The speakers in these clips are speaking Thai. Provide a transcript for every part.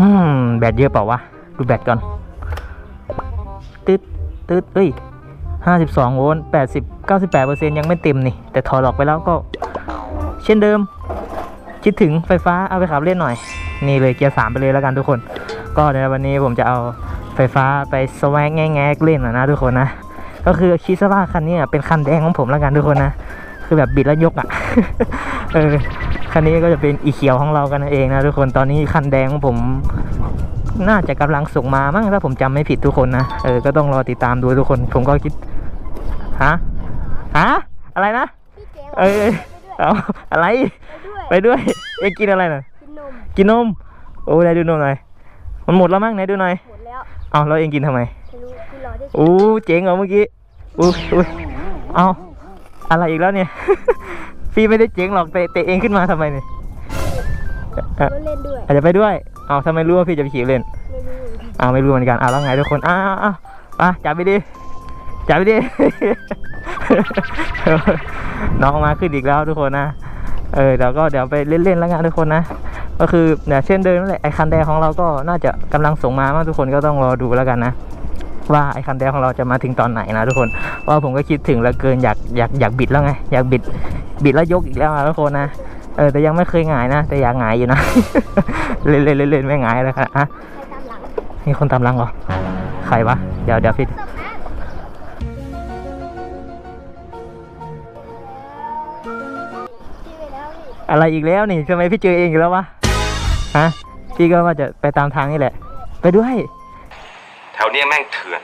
อืมแบตเยอะเปล่าวะ ดูแบตก่อน ตึ๊ดตึ๊ดเอ้ยห้าสิบสองโวลต์แปดสิบเก้าสิบแปดเปอร์เซ็นยังไม่เต็มนี่ แต่ถอดออกไปแล้วก็ เช่นเดิม คิดถึงไฟฟ้าเอาไปขับเล่นหน่อย นี่เลยเกียร์สามไปเลยแล้วกันทุกคน ก็ในวันนี้ผมจะเอาไฟฟ้าไปสแวงแง่ๆเล่นนะทุกคนนะ ก็คือคิดซะว่าคันนี้เป็นคันแดงของผมแล้วกันทุกคนนะ คือแบบบิดแล้วยกอะ เออ คันนี้ก็จะเป็นอีเขียวของเรากันนั่นเองนะทุกคนตอนนี้คันแดงของผมน่าจะกำลังส่งมามั้งถ้าผมจำไม่ผิดทุกคนนะเออก็ต้องรอติดตามดูทุกคน ผมก็คิดฮะฮะอะไรนะพี่เก๋เออเอาอะไร ไปด้วยไปด้วยเอ็งกินอะไรน่ะกินนมกินนมโอ้ไหนดูนมหน่อยมันหมดแล้วมั้งไหนดูหน่อยหมดแล้วเอาแล้วเอ็งกินทำไมไม่รู้พี่รอได้อู้เจ๋งเหรอเมื่อกี้อู้อู้เอาอะไรอีกแล้วเนี่ย พี่ไม่ได้เจ๋งหรอกเตะเตะเองขึ้นมาทำไมเนี่ยเอ่อรถเล่นด้วยอาจจะไปด้วยเอาทำไมรู้ว่าพี่จะไปขี่เล่นไม่รู้เหมือนกันเอาไม่รู้เหมือนกันเอาแล้วไงทุกคนอ้าวอ้าวอ้าวไปจับไปดิจับไปดิน้องมาขึ้นอีกแล้วทุกคนนะเออเดี๋ยวก็เดี๋ยวไปเล่นๆแล้วกันทุกคนนะก็คือเนี่ยเช่นเดิมนั่นแหละไอ้คันแดงของเราก็น่าจะกำลังส่งมามั้งทุกคนก็ต้องรอดูแล้วกันนะว่าไอ้คันแดงของเราจะมาถึงตอนไหนนะทุกคนเพราะว่าผมก็คิดถึงเหลือเกินอยากอยากอยากบิดแล้วไงอยากบิด บิดแล้วยกอีกแล้วนะทุกคนนะเออแต่ยังไม่เคยหงายนะ แต่อยากหงายอยู่นะ เล่นเล่นเล่นเล่นไม่หงายแล้วครับอะใครตามหลังมีคนตามหลังเหรอใครวะเดี๋ยวเดี๋ยวพี่สมนะพี่ไปแล้วพี่อะไรอีกแล้วนี่ทำไมพี่เจอเองอีกแล้ววะฮะพี่ก็ว่าจะไปตามทางนี่แหละ ไปด้วย แถวเนี้ยแม่งเถื่อน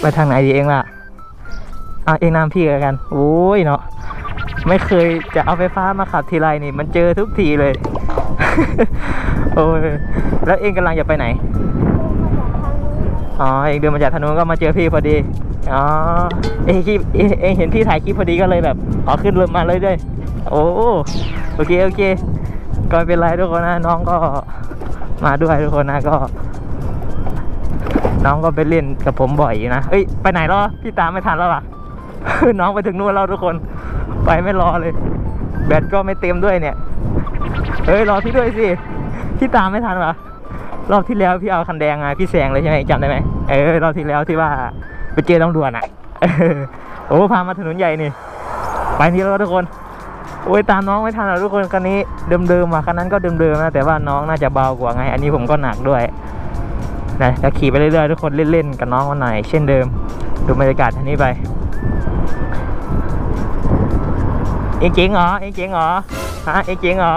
ไปทางไหนดีเองล่ะอะเองนำพี่กัน โอ้ยเนาะ ไม่เคยจะเอาไฟฟ้ามาขับทีไรนี่ มันเจอทุกทีเลย โอ้ยแล้วเองกำลังจะไปไหนอ๋อเองเดินมาจากถนนก็มาเจอพี่พอดีอ๋อเองคลิปเองเองเห็นพี่ถ่ายคลิปพอดีก็เลยแบบขอขึ้นรถมาเลยด้วยโอ้โอเคโอเคก็ไม่เป็นไรทุกคนนะน้องก็มาด้วยทุกคนนะก็ น้องก็ไปเล่นกับผมบ่อยอยู่นะเอ้ยไปไหนแล้วพี่ตามไม่ทันแล้วอะน้องไปถึงนู่นแล้วทุกคน ไปไม่รอเลย แบตก็ไม่เต็มด้วยเนี่ย เฮ้ยรอพี่ด้วยสิ พี่ตามไม่ทันวะรอบที่แล้วพี่เอาคันแดงไงพี่แซงเลยใช่ไหมจำได้ไหมเออรอบที่แล้วที่ว่าไปเจอตำรวจอะเออโอ้พามาถนนใหญ่นี่ ไปนี่แล้วทุกคน โอ้ยตามน้องไม่ทันหรอกทุกคนคันนี้เดิมๆอะคันนั้นก็เดิมๆนะแต่ว่าน้องน่าจะเบากว่าไง อันนี้ผมก็หนักด้วยนะจะขี่ไปเรื่อยๆทุกคนเล่นๆกับน้องวันไหนเช่นเดิม ดูบรรยากาศทันนี้ไป เองเจ๋งเหรอเองเจ๋งเหรอฮะเองเจ๋งเหรอ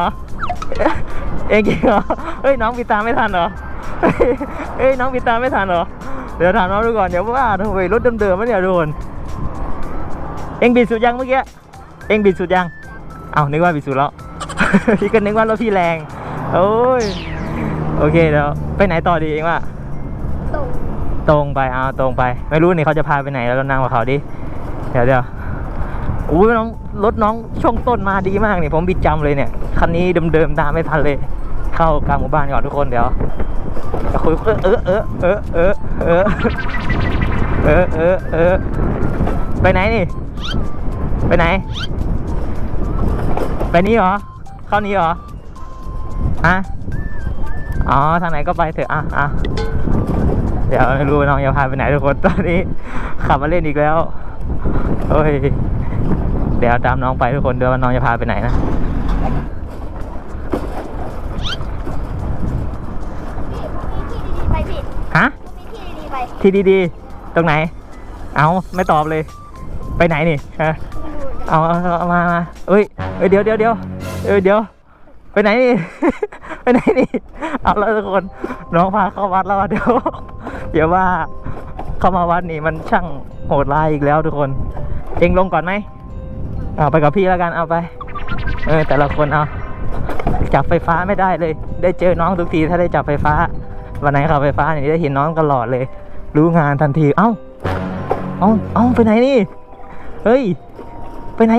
เองเจ๋งเหรอเฮ้ยน้องปิดตามไม่ทันเหรอเฮ้ยน้องปิดตามไม่ทันเหรอเดี๋ยวถามน้องดูก่อนเดี๋ยวว่าทำไมรถเดิมๆวะเนี่ยทุกคนเองบิดสุดยังเมื่อกี้เองบิดสุดยังเอานึกว่าบิดสุดแล้วพี่ก็นึกว่ารถพี่แรงโอ้ยโอเคเดี๋ยวไปไหนต่อดีเองว่าตรงตรงไปเอาตรงไป ไม่รู้นี่เขาจะพาไปไหนแล้วเรานั่งกับเขาดิ เดี๋ยวเดี๋ยว อุ้ยน้องรถน้องช่วงต้นมาดีมากเนี่ยผมบิดจำเลยเนี่ยคันนี้เดิมๆตามไม่ทันเลย เข้ากลางหมู่บ้านก่อนทุกคนเดี๋ยวจะคุยเออเออเออเออเออเออเออเออไปไหนนี่ ไปไหน ไปนี้เหรอ เข้านี้เหรอฮะอ๋อทางไหนก็ไปเถอะอะอะเดี๋ยวไม่รู้น้องจะพาไปไหนทุกคนตอนนี้ขับมาเล่นอีกแล้ว โอ้ย เดี๋ยวตามน้องไปทุกคนเดี๋ยวว่าน้องจะพาไปไหนนะพี่พรุ่งนี้ที่ดีๆไปพี่ฮะพรุ่งนี้ที่ดีๆไปที่ดีๆ ตรงไหน เอาไม่ตอบเลย ไปไหนนี่ฮะไม่รู้เหมือนกันเอาเอาเอาเอามามาเอ้ยเอ้ยเดี๋ยวเดี๋ยวเดี๋ยวเอ้ยเดี๋ยว ไปไหนนี่ ไปไหนนี่ เอาแล้วทุกคน น้องพาเข้าวัดแล้วอะเดี๋ยว เดี๋ยวว่า เข้ามาวัดนี่มันช่างโหดร้ายอีกแล้วทุกคน เองลงก่อนไหม เอาไปกับพี่แล้วกันเอาไป เออแต่ละคนเอาจับไฟฟ้าไม่ได้เลย ได้เจอน้องทุกทีถ้าได้จับไฟฟ้า วันไหนขับไฟฟ้าเนี่ยได้เห็นน้องตลอดเลย รู้งานทันทีเอ้าเอ้าเอ้าไปไหนนี่เฮ้ย ไปไหน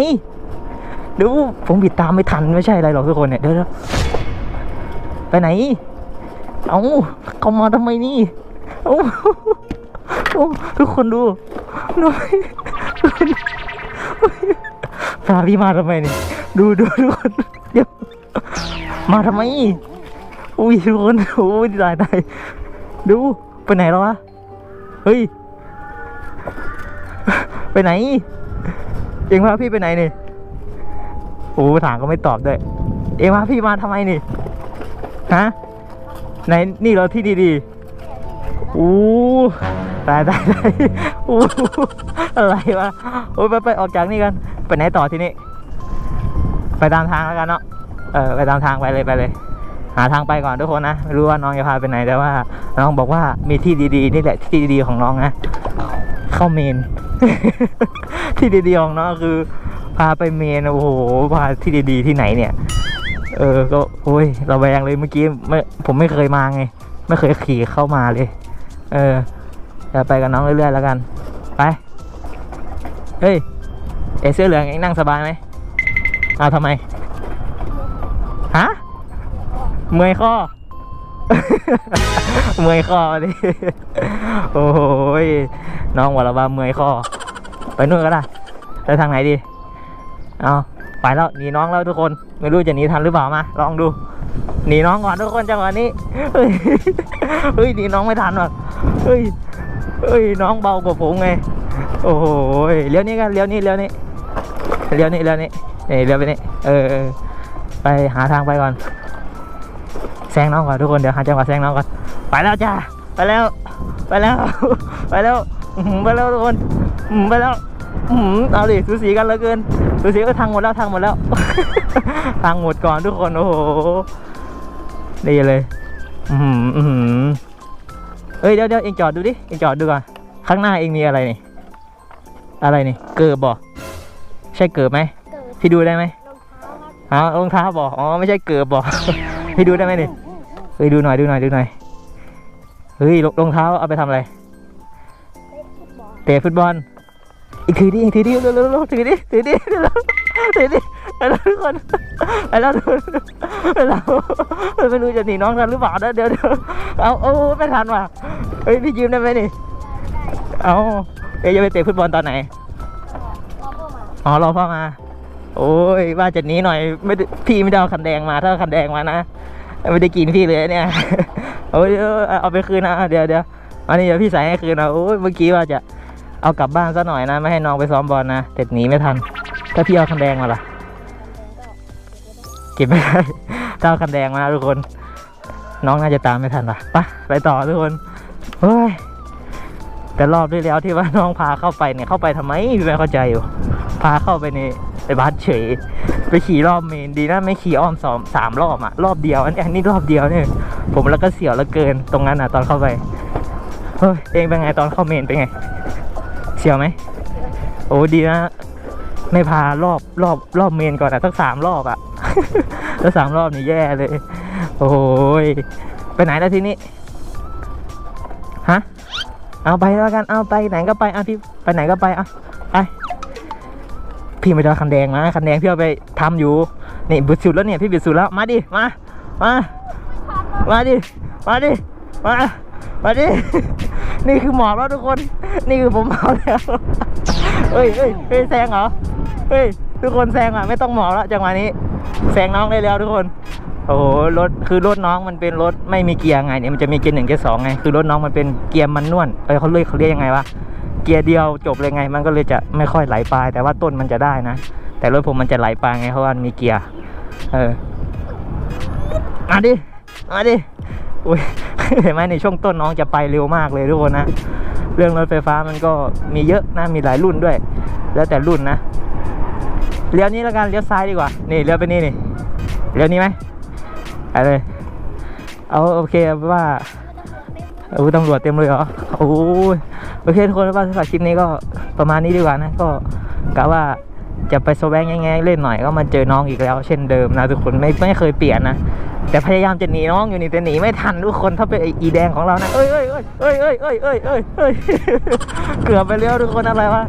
เดี๋ยวผมบิดตามไม่ทันไม่ใช่อะไรหรอกทุกคนเนี่ยเดี๋ยวไปไหน เอ้าเขามาทำไมนี่เอ้าเอาทุกคนดูดูทุกคน พาพี่มาทำไมนี่ดูดูทุกคนเดี๋ยวมาทำไมอุ้ยทุกคนอุ้ยตายตายดูไปไหนแล้ววะเฮ้ยไปไหนเองพาพี่ไปไหนนี่โอ้ถามก็ไม่ตอบด้วย เองพาพี่มาทำไมนี่ฮะไหนนี่เราที่ดีๆอู้ ตายตายตายอู้อะไรวะโอ้ยไปไปออกจากนี่กัน ไปไหนต่อที่นี้ไปตามทางแล้วกันเนาะ เออไปตามทางไปเลยไปเลย หาทางไปก่อนทุกคนนะ ไม่รู้ว่าน้องจะพาไปไหนแต่ว่า น้องบอกว่ามีที่ดีๆนี่แหละที่ดีๆของน้องนะ เข้าเมน ที่ดีๆของน้องคือ พาไปเมนโอ้โห พาที่ดีๆที่ไหนเนี่ย เออ ก็โอ้ยเราแวงเลยเมื่อกี้ไม่ผมไม่เคยมาไง ไม่เคยขี่เข้ามาเลย เออ จะไปกับน้องเรื่อยๆแล้วกัน ไป เฮ้ย เอเสื้อเหลืองเองนั่งสบายไหมเอาทำไม ฮะ เมื่อยข้อ เมื่อยคอดิโอ้ยน้องบอกแล้วว่าเมื่อยคอไปนู่นก็ได้ไปทางไหนดี เอาไปแล้วหนีน้องแล้วทุกคน ไม่รู้จะหนีทันหรือเปล่ามา ลองดู หนีน้องก่อนทุกคนจังหวะนี้ เฮ้ยเฮ้ยหนีน้องไม่ทันว่ะเฮ้ย เฮ้ยน้องเบากว่าผมไง โอ้โหยเลี้ยวนี้กันเลี้ยวนี้เลี้ยวนี้เลี้ยวนี้เลี้ยวนี้นี่เลี้ยวไปนี่เออไปหาทางไปก่อนแซงน้องก่อนทุกคนเดี๋ยวหาจังหวะแซงน้องก่อนไปแล้วจ้าไปแล้ว ไปแล้ว ไปแล้วไปแล้วทุกคนไปแล้วอื้ออเอาดิสูสีกันเหลือเกินสูสีก็ทางหมดแล้วทางหมดแล้ว ทางหมดก่อนทุกคนโอ้โหดีเลย อือหืออือหือ เอ้ยเดี๋ยวเดี๋ยวเองจอดดูดิเองจอดดูก่อนข้างหน้าเองมีอะไรนี่ อะไรนี่ เกิบบ่ใช่เกิบไหมเกิดพี่ดูได้ไหมรองเท้าครับอ๋อรองเท้าบอกอ๋อไม่ใช่เกือบบอกให้ดูได้ไหมนี่เฮ้ยดูหน่อยดูหน่อยดูหน่อยเฮ้ยรรองเท้าเอาไปทำอะไรเตะฟุตบอลเตะฟุตบอลอีกถือดิอีกถือดิเร็วเร็วเร็วถือดิถือดิเร็วถือดิ ไปแล้วทุกคนไปแล้วทุกคนไปแล้วไม่รู้จะหนีน้องทันหรือเปล่านะเดี๋ยวเดี๋ยวเอาโอ้ไม่ทันว่ะเฮ้ยพี่ยืมได้ไหมนี่เอาเอ้ยจะไปเตะฟุตบอลตอนไหนรอพ่อมาอ๋อรอพ่อมา โอ้ยว่าจะหนีหน่อยไม่พี่ไม่ได้เอาคันแดงมาถ้าคันแดงมานะไม่ได้กินพี่เลยเนี่ยโอ้ยเออเอาไปคืนนะเดี๋ยวเดี๋ยวอันนี้เดี๋ยวพี่ใส่ให้คืนนะโอ้ยเมื่อกี้ว่าจะเอากลับบ้านซะหน่อยนะ ไม่ให้น้องไปซ้อมบอลนะแต่หนีไม่ทัน ถ้าพี่เอาคันแดงมาล่ะ ก็บไม่ได้ถ้าเอาคันแดงมาทุกคน น้องน่าจะตามไม่ทันว่ะไปไปต่อทุกคนเฮ้ยแต่รอบที่แล้วที่ว่าน้องพาเข้าไปเนี่ยเข้าไปทำไมพี่ไม่เข้าใจอยู่ พาเข้าไปในในบ้านเฉย ไปขี่รอบเมนดีนะไม่ขี่อ้อมสองสามรอบอะรอบเดียวอันนี้อันนี้รอบเดียวเนี่ย ผมแล้วก็เสียวแล้วเกินตรงนั้นอะตอนเข้าไปเฮ้ยเองเป็นไงตอนเข้าเมนเป็นไง เสียวไหมโอ้ดีนะไม่พารอบรอบรอบเมนก่อนอะสักสามรอบอะ ถ้าสามรอบนี่แย่เลย โอ้ยไปไหนแล้วทีนี้ฮะเอาไปแล้วกันเอาไปไหนก็ไปเอาพี่ไปไหนก็ไปเอาไปพี่ไม่ได้เอคันแดงมาคันแดงพี่เอาไปทำอยู่นี่บิดสุดแล้วเนี่ยพี่บิดสุดแล้วมาดิมามามาดิมาดิมามาดินี่คือหมอบแล้วทุกคน นี่คือผมหมอบแล้วเฮ้ยเฮ้ยเฮ้ยแซงเหรอเฮ้ยทุกคนแซงอะไม่ต้องหมอบแล้วจังหวะนี้ แซงน้องได้แล้วทุกคน โอ้โหรถคือรถน้องมันเป็นรถไม่มีเกียร์ไงเนี่ยมันจะมีเกียร์หนึ่งเกียร์สองไงคือรถน้องมันเป็นเกียร์มันนวลเออเขาเรียกเขาเรียกยังไงวะเกียร์เดียวจบเลยไง มันก็เลยจะไม่ค่อยไหลปลาย แต่ว่าต้นมันจะได้นะ แต่รถผมมันจะไหลปลายไงเพราะว่ามันมีเกียร์เออมาดิมาดิอุ้ยเห็นไหมในช่วงต้นน้องจะไปเร็วมากเลยทุกคนนะเรื่องรถไฟฟ้ามันก็มีเยอะนะมีหลายรุ่นด้วย แล้วแต่รุ่นนะ เลี้ยวนี้แล้วกันเลี้ยวซ้ายดีกว่า นี่เลี้ยวไปนี่นี่เลี้ยวนี้ไหมไปเลยเอาโอเคว่าโอ้ตำรวจเต็มเลยเหรอโอ้ยโอเคทุกคนว่าสำหรับคลิปนี้ก็ประมาณนี้ดีกว่านะก็กะว่าจะไปสวงแง่ๆเล่นหน่อยก็มาเจอน้องอีกแล้ว เช่นเดิมนะทุกคนไม่ไม่เคยเปลี่ยนนะแต่พยายามจะหนีน้องอยู่นี่แต่หนีไม่ทันทุกคนถ้าเป็นไอ้อีแดงของเรานะเอ้ยเอ้ยเอ้ยเอ้ยเอ้ยเอ้ยเอ้ยเอ้ยเอ้ยเกือบไปแล้วทุกคนอะไรวะ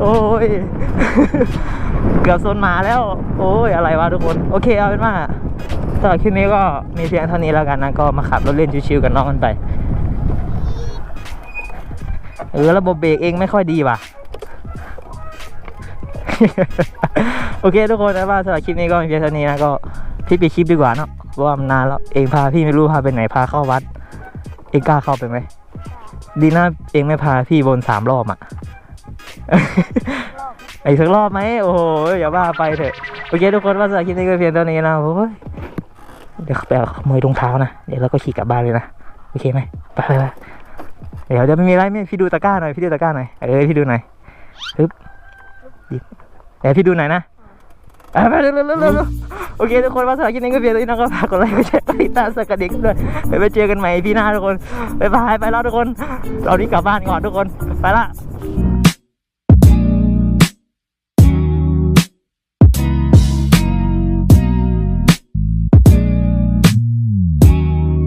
โอ้ย เกือบโซนหมาแล้ว โอ้ยอะไรวะทุกคน โอเคเอาเป็นว่าสำหรับคลิปนี้ก็มีเพียงเท่านี้แล้วกันนะ ก็มาขับรถเล่นชิวๆกับน้องกันไป เออ ระบบเบรกเองไม่ค่อยดีว่ะ โอเคทุกคนนะว่าสำหรับคลิปนี้ก็มีเพียงเท่านี้นะก็พี่ไปดคลิปดีกว่าเนาะเพราะว่ามันนานแล้วเองพาพี่ไม่รู้พาไปไหนพาเข้าวัด เองกล้าเข้าไปไหมดีนะเองไม่พาพี่วนสามรอบอะ อบอีกสักรอบไหมโอ้โหอย่าว่าไปเถอะโอเคทุกคนว่าสำหรับคลิปนี้ก็เพียงเท่านี้นะโอ้ยเดี๋ยวไปเอาขโมยรองเท้านะเดี๋ยวเราก็ขี่กลับบ้านเลยนะโอเคไหมไปไปไปเดี๋ยวจะไม่มีไรไม่พี่ดูตะกร้าหน่อยพี่ดูตะกร้าหน่อยเออพี่ดูหน่อยปึ๊บดิเดี๋ยวพี่ดูหน่อยนะไปเร็วเร็วเร็วเร็วเร็วโอเคทุกคนว่าสำหรับคลิปนี้ก็เพียงเท่านี้นะครับฝากกดไลค์กดแชร์กดติดตามสักกระดิ่งด้วยไปเจอกันใหม่พี่หน้าทุกคนบ๊ายบายไปแล้วทุกคนเรานี้กลับบ้านก่อนทุกคนไปละ